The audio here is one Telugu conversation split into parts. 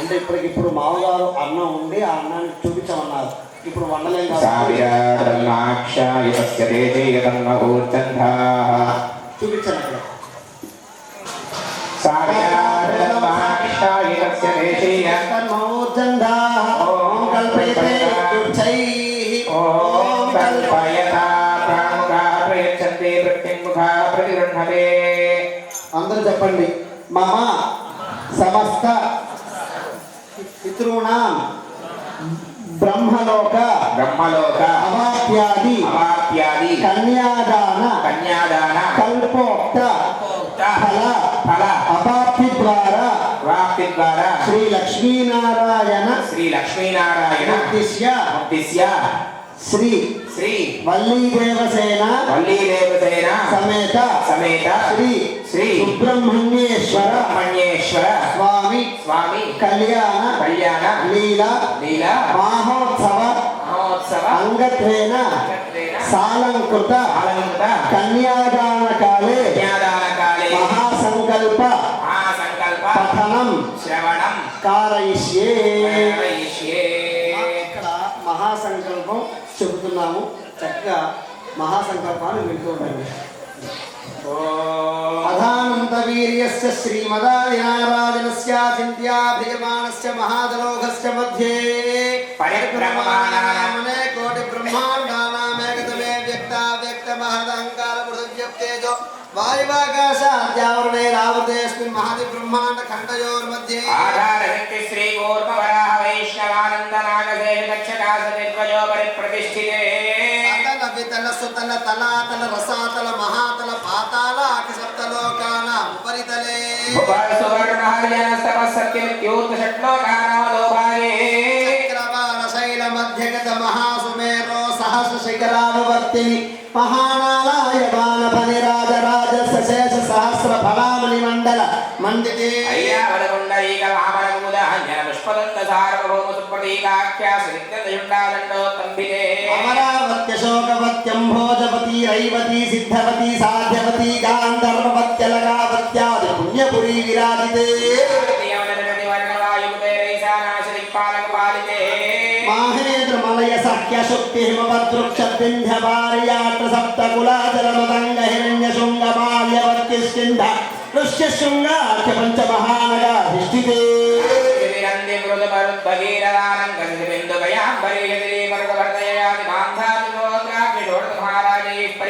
అంటే ఇప్పటికి ఇప్పుడు మామగారు అన్నం ఉండి ఆ అన్నాన్ని చూపించమన్నారు. ఇప్పుడు వండలేం చూపించాను అక్కడ అందరూ చెప్పండి. మమ సమస్త పితॄణాం బ్రహ్మలోక బ్రహ్మలోక అవాప్యాది అవాప్యాది కన్యాదాన కన్యాదాన కల్పోక్త ఫల ఫల అపాప్తి ద్వారా ప్రాప్తి ద్వారా శ్రీ లక్ష్మీనారాయణ శ్రీ లక్ష్మీనారాయణ ఉద్దిశ్య ఉద్దిశ్య శ్రీ శ్రీ వల్లీ దేవసేన వల్లీ దేవసేన సమేత సమేత శ్రీ శ్రీ సుబ్రహ్మణ్యేశ్వర సుబ్రహ్మణ్యేశ్వర స్వామి. కళ్యాణ కళ్యాణ లీల లీల మహోత్సవ మహోత్సవ అంగత్వేన సాలంకృత అలంకృత కన్యాదాన కాలే కన్యాదాన కాలే మహాసంకల్ప మహాసంకల్ప పఠనం శ్రవణం కారయిష్యే. కరయిష్యే. ఇక్కడ మహాసంకల్పం చెబుతున్నాము. చక్కగా మహాసంకల్పాన్ని వింటూ ఉండండి. అధానంతవీర్యస్య శ్రీమదాదినారాజనస్యాచింత్యాభియమానస్య మహాదలోకస్య మధ్యే పరిక్రమాణామనే కోటి బ్రహ్మాండానామేకతమే వ్యక్తావ్యక్త మహదహంకార పృథివ్యప్తేజో వాయువాకాశాద్యావరణైరావృతేస్మిన్ మహతి బ్రహ్మాండ ఖండయోర్మధ్యే ఆధారశక్తి శ్రీ కూర్మవరాహ వైష్ణవానందనాగసేన ప్రతిష్ఠితే అతల వితల సుతల తలాతల రసాతల మహాతల పాతాల సప్తలోకాన ఉపరితలే. భువన సువర్ణ హరిజన స్తవ సత్యమిత్యూర్త షట్లోకానామలోభాగే చక్రవాల శైల మధ్యగత మహాసుమేరో సహస్ర శిఖరానువర్తిని మహానాలాయ బాణపని రాజరాజ శేష సహస్ర ఫలామణి మండల మండితే అయ్యా వదకుండరీక వామనముద అంజన పుష్పదంత సార్వభౌమ సుప్రతీకాఖ్యాస నిత్యదయుండాదండో తంబితే అమరావత్య శోకవత్యం భోజవతి రైవతి సిద్ధవతి సాధ్యవతి గాంధర్వత్యలగావత్యాది పుణ్యపురి విరాజితే. మాహేంద్రమలయ సఖ్య శుక్తి హిమవదృక్ష వింధ్య సప్త కులాచల హిరణ్య శృంగ మాల్యవర్తి స్కింధ ఋష్య శృంగాఖ్య పంచ మహానగా ధిష్ఠితే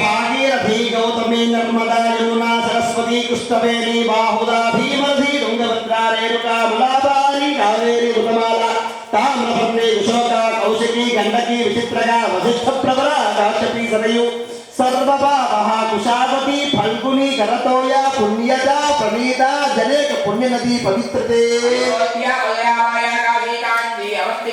భాగీరథీ గౌతమి నర్మదా యమునా సరస్వతి కృష్ణవేణి బాహుదా భీమధీ తుంగభద్రా రేణుకా ములాబారి కావేరి ఋతమాల తామ్రపర్ణి విశోక కౌశికీ గండకీ విచిత్రగా వశిష్ఠ ప్రవర కాశ్యపీ సరయు సర్వపాపః కుశావతి ఫల్గుని కరతోయ పుణ్యత ప్రణీత జనేక పుణ్యనదీ పవిత్రతే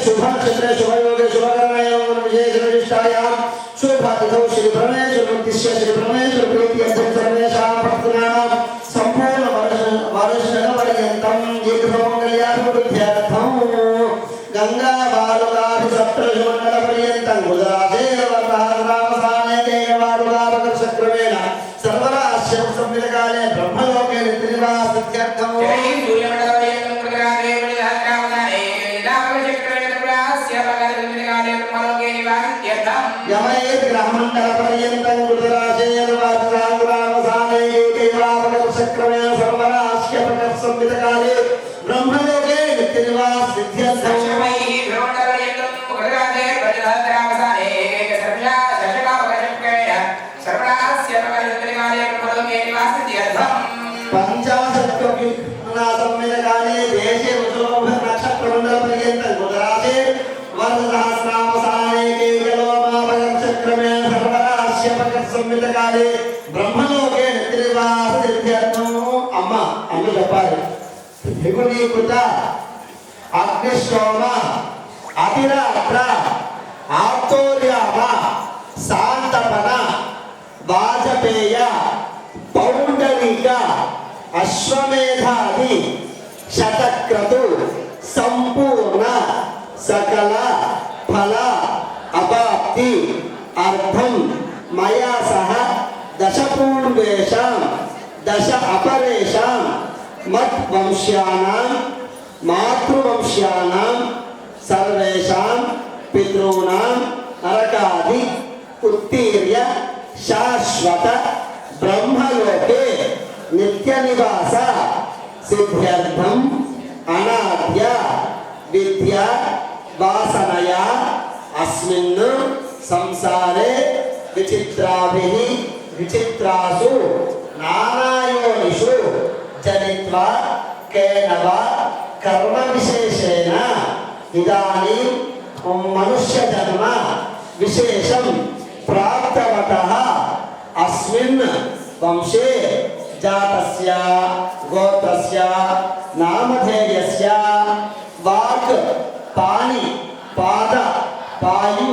శుభవాసరే శుభ నక్షత్రే శుభయోగే శుభకరణాయ విశేష విశిష్టాయాం శుభాతిథౌ శ్రీ పరమేశ్వర ఉద్దిశ్య శ్రీ పరమేశ్వర ప్రీతి యమయే చక్రమే సర్వరాశ్యపక సంవితకాలే బ్రహ్మలోకే నిత్యనివాస సిద్ధ్యర్థం అమ్మ అమ్మ చెప్పాలి. త్రిగుణీకృత అగ్నిశ్రోమ అతిరాత్ర ఆర్తోర్యామ శాంతపన వాజపేయ పౌండరీక అశ్వమేధాది శతక్రతు సంపూర్ణ సకల ఫల అపాప్తి అర్థం మయా సహ దశపూర్వేషాం దశ అపరేషాం మద్వంశ్యానాం మాతృవంశ్యానాం సర్వేషాం పితॄణాం నరకాది ఉత్తీర్య శాశ్వత బ్రహ్మలోకే నిత్య నివాస సిద్ధ్యర్థం అనాద్య విద్య వాసనయా అస్మిన్. సంసారే విచిత్రాభి విచిత్రాసు నారాయణిషు జనిత్వా కేనవ కర్మ విశేషేణ ఇదానీ మనుష్య జన్మ విశేషం ప్రాప్తవత అస్మిన్ వంశే జాతస్య గోత్రస్య నామధేయస్య వాక్ పాణి పాద పాయు